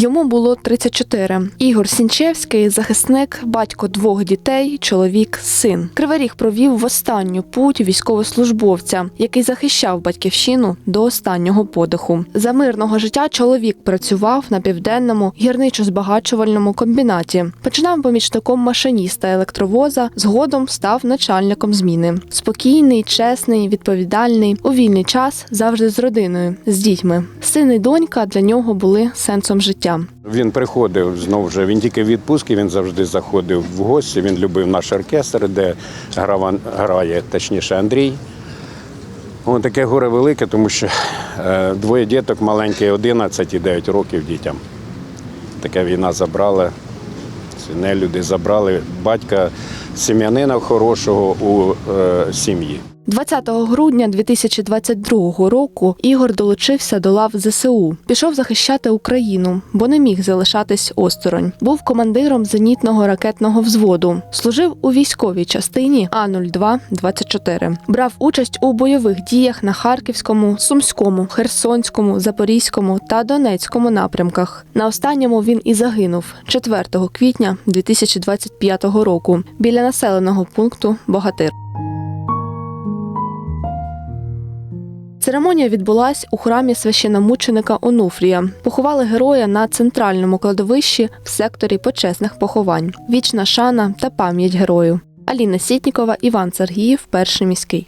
Йому було 34. Ігор Сінчевський захисник, батько двох дітей, чоловік, син. Кривий Ріг провів в останню путь військовослужбовця, який захищав батьківщину до останнього подиху. За мирного життя чоловік працював на південному гірничо-збагачувальному комбінаті. Починав помічником машиніста електровоза, згодом став начальником зміни. Спокійний, чесний, відповідальний. У вільний час завжди з родиною, з дітьми. Син і донька для нього були сенсом життя. Він приходив знову ж, він тільки в відпустки, він завжди заходив в гості. Він любив наш оркестр, де грава- грає, точніше, Андрій. О, таке горе велике, тому що е, двоє діток маленькі, 11 і 9 років дітям. Така війна забрала, ці нелюди забрали батька сім'янина хорошого у е, сім'ї. 20 грудня 2022 року Ігор долучився до лав ЗСУ. Пішов захищати Україну, бо не міг залишатись осторонь. Був командиром зенітного ракетного взводу. Служив у військовій частині А 0224 Брав участь у бойових діях на Харківському, Сумському, Херсонському, Запорізькому та Донецькому напрямках. На останньому він і загинув 4 квітня 2025 року біля населеного пункту Богатир. Церемонія відбулась у храмі священомученика Онуфрія. Поховали героя на центральному кладовищі в секторі почесних поховань. Вічна шана та пам'ять герою. Аліна Сітнікова, Іван Сергіїв, перший міський.